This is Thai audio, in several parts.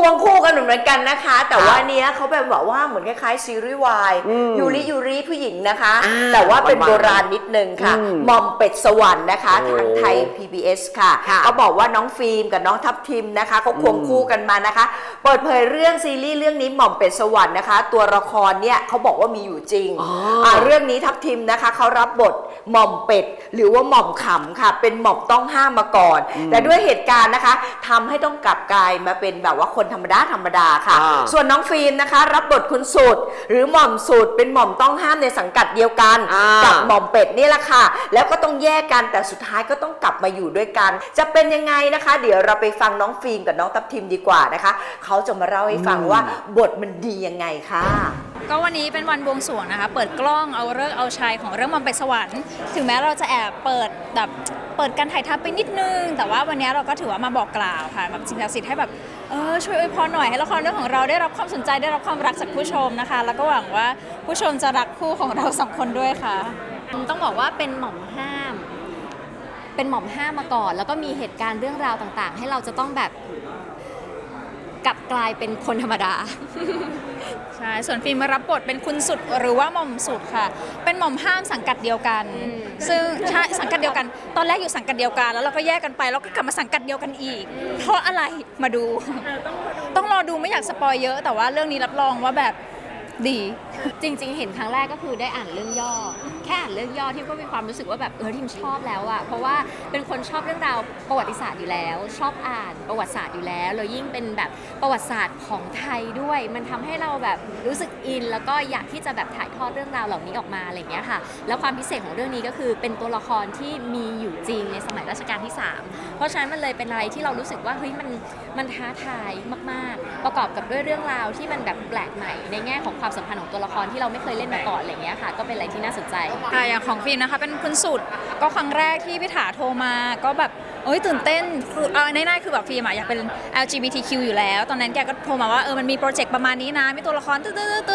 ควงคู่กันเหมือนกันนะคะ แต่ครับว่าเนี้ยเขาแบบบอกว่าเหมือนคล้ายๆซีรีส์วายอืมยูริยูริผู้หญิงนะคะอ่าแต่ว่าเป็นหวานๆโบราณนิดนึงค่ะอืมหมอมเป็ดสวรรค์นะคะโอ้ทางไทย PBS ค่ะค่ะเขาบอกว่าน้องฟิล์มกับน้องทัพทิมนะคะเขาควงคู่กันมานะคะ เปิดเผยเรื่องซีรีส์เรื่องนี้หม่อมเป็ดสวรรค์นะคะ ตัวละครเนี่ยเขาบอกว่ามีอยู่จริงอ๋ออ่าเรื่องนี้ทัพทิมนะคะเขารับบทหม่อมเป็ด หรือว่าหม่อมขำค่ะ เป็นหม่อมต้องห้ามมาก่อน แต่ด้วยเหตุการณ์นะคะทำให้ต้องกลับกลายมาเป็นแบบว่าคนธรรมดาธรรมดาค่ะ อ่าส่วนน้องฟิล์มนะคะ รับบทคุณสุดหรือหม่อมสุดเป็นหม่อมต้องห้ามในสังกัดเดียวกัน อ่ากับหม่อมเป็ดนี่แหละค่ะ แล้วก็ต้องแยกกันแต่สุดท้ายก็ต้องกลับมาอยู่ด้วยกัน จะเป็นยังไงนะคะ เดี๋ยวเราไปฟังน้องฟิล์มกับน้องทัพทิมดีกว่านะคะ เขาจะมาเล่าให้ฟังว่าบทมันดียังไงค่ะ ก็วันนี้เป็นวันบวงสรวงนะคะ เปิดกล้องเอาเลิกษ์เอาชัยของเรื่องมันเป็ดสวรรค์ ถึงแม้เราจะแอบเปิดแบบเปิดการถ่ายทำไปนิดนึง แต่ว่าวันนี้เราก็ถือว่ามาบอกกล่าวค่ะแบบสิ่งศักดิ์สิทธิ์ให้แบบ เออช่วยอวยพรหน่อยให้ละครเรื่องของเราได้รับความสนใจได้รับความรักจากผู้ชมนะคะ แล้วก็หวังว่าผู้ชมจะรักคู่ของเราสองคนด้วยค่ะ ต้องบอกว่าเป็นหม่อมห้าม เป็นหม่อมห้ามมาก่อน แล้วก็มีเหตุการณ์เรื่องราวต่างๆ ให้เราจะต้องแบบ กลับกลายเป็นคนธรรมดา ใช่ ส่วนฟิล์มมารับบทเป็นคุณสุดหรือว่าหม่อมสุดค่ะ เป็นหม่อมห้ามสังกัดเดียวกัน อืม ซึ่งใช่สังกัดเดียวกัน ตอนแรกอยู่สังกัดเดียวกัน แล้วเราก็แยกกันไป แล้วก็กลับมาสังกัดเดียวกันอีก เพราะอะไร มาดู ต้องรอดูไม่อยากสปอยเยอะ แต่ว่าเรื่องนี้รับรองว่าแบบ ดี จริง ๆ เห็นครั้งแรกก็คือได้อ่านเรื่องย่อ แค่อ่านเรื่องย่อที่ก็มีความรู้สึกว่าแบบเออทีมชอบแล้วอะเพราะว่าเป็นคนชอบเรื่องราวประวัติศาสตร์อยู่แล้ว ชอบอ่านประวัติศาสตร์อยู่แล้วแล้วยิ่งเป็นแบบประวัติศาสตร์ของไทยด้วย มันทำให้เราแบบรู้สึกอิน แล้วก็อยากที่จะแบบถ่ายทอดเรื่องราวเหล่านี้ออกมาอะไรอย่างเงี้ยค่ะ แล้วความพิเศษของเรื่องนี้ก็คือเป็นตัวละครที่มีอยู่จริงในสมัยรัชกาลที่ 3 เพราะฉะนั้นมันเลยเป็นอะไรที่เรารู้สึกว่าเฮ้ยมันมันท้าทายมาก ๆ ประกอบกับด้วยเรื่องราวที่มันแบบแปลกใหม่ในแง่ของความสัมพันธ์ของตัวละครที่เราไม่เคยเล่นมาก่อนอะไรเงี้ยค่ะ ก็เป็นอะไรที่น่าสนใจ ค่ะอย่างของฟิล์มนะคะ เป็นคุณสุดก็ครั้งแรกที่พี่ถาโทรมาก็แบบเอ้ยตื่นเต้นคือเอาง่ายๆคือแบบฟิล์มอะอยากเป็น LGBTQ อยู่แล้ว ตอนนั้นแกก็โทรมาว่าเออมันมีโปรเจกต์ประมาณนี้นะมีตัวละครตื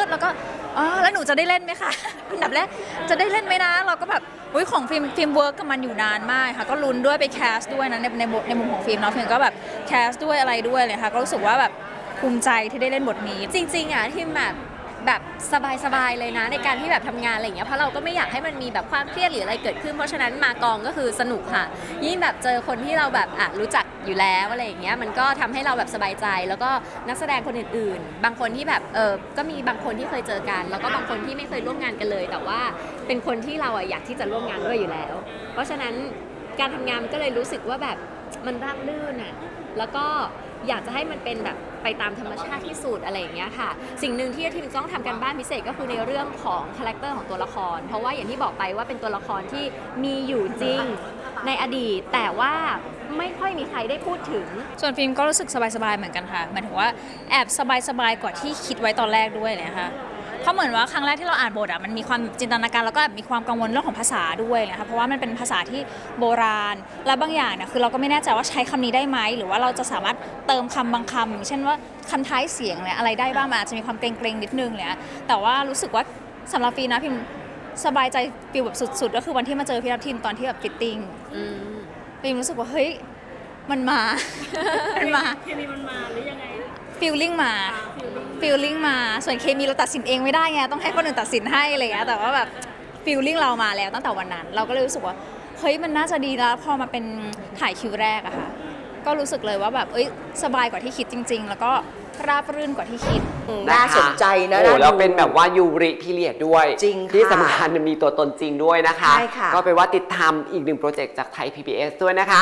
ดๆๆๆแล้วก็อ๋อแล้วหนูจะได้เล่นไหมคะอันดับแรกจะได้เล่นไหมนะ เราก็แบบอุ้ยของฟิล์มฟิล์มเวิร์กกับมันอยู่นานมากค่ะก็ลุ้นด้วยไปแคสด้วยนะในในบทในมุมของฟิล์มเนาะฟิล์มก็แบบแคสด้วยอะไรด้วยเลยค่ะก็รู้สึกว่าแบบภูมิใจที่ได้เล่นบทนี้ จริงๆอะที่แบบ แบบสบายๆเลยนะ ในการที่แบบทำงานอะไรอย่างเงี้ยเพราะเราก็ไม่อยากให้มันมีแบบความเครียดหรืออะไรเกิดขึ้น เพราะฉะนั้นมากองก็คือสนุกค่ะ ยิ่งแบบเจอคนที่เราแบบอะรู้จักอยู่แล้วอะไรอย่างเงี้ยมันก็ทำให้เราแบบสบายใจ แล้วก็นักแสดงคนอื่นๆ บางคนที่แบบเออก็มีบางคนที่เคยเจอกัน แล้วก็บางคนที่ไม่เคยร่วมงานกันเลย แต่ว่าเป็นคนที่เราอะอยากที่จะร่วมงานด้วยอยู่แล้ว เพราะฉะนั้นการทำงานมันก็เลยรู้สึกว่าแบบมันราบรื่นอะแล้วก็ อยากจะให้มันเป็นแบบไปตามธรรมชาติที่สุดอะไรอย่างเงี้ยค่ะ สิ่งหนึ่งที่ทีมต้องทำกันบ้านพิเศษก็คือในเรื่องของคาแรคเตอร์ของตัวละคร เพราะว่าอย่างที่บอกไปว่าเป็นตัวละครที่มีอยู่จริงในอดีต แต่ว่าไม่ค่อยมีใครได้พูดถึง ส่วนฟิล์มก็รู้สึกสบายๆเหมือนกันค่ะหมายถึงว่าแอบสบายๆกว่าที่คิดไว้ตอนแรกด้วยเลยค่ะ เพราะเหมือนว่าครั้งแรกที่เราอ่านบทอะมันมีความจินตนาการแล้วก็มีความกังวลเรื่องของภาษาด้วยนะคะเพราะว่ามันเป็นภาษาที่โบราณ และบางอย่างเนี่ยคือเราก็ไม่แน่ใจว่าใช้คำนี้ได้ไหมหรือว่าเราจะสามารถเติมคำบางคำอย่างเช่นว่าคำท้ายเสียงเนี่ยอะไรได้บ้างมันอาจจะมีความเกรงๆนิดนึงเลยนะแต่ว่ารู้สึกว่าสำหรับฟิล์มนะฟิล์มสบายใจฟิลแบบสุดๆ ก็คือวันที่มาเจอพี่ทัพทิมตอนที่แบบฟิตติ้งอืมฟิล์มรู้สึกว่าเฮ้ยมันมา มันมาเคมีมันมาหรือยังไง ฟีลลิ่งมาฟีลลิ่งมาส่วนเคมีเราตัดสินเองไม่ได้ไงต้องให้คนอื่นตัดสินให้อะไรอย่างเงี้ยแต่ว่าแบบฟีลลิ่งเรามาแล้วตั้งแต่วันนั้น เราก็เลยรู้สึกว่าเฮ้ยมันน่าจะดีแล้วพอมาเป็นถ่ายคิวแรกอะค่ะ ก็รู้สึกเลยว่าแบบเอ้ยสบายกว่าที่คิดจริง ๆ แล้วก็ราบรื่นกว่าที่คิด น่าสนใจนะโอ้น่าแล้วดูเป็นแบบว่ายูริพีเรียดด้วยจริงค่ะที่สำคัญมีตัวตนจริงด้วยนะคะ ใช่ค่ะ ก็ไปนว่าติดตามอีกหนึ่งโปรเจกต์จากไทย PBS ด้วยนะคะ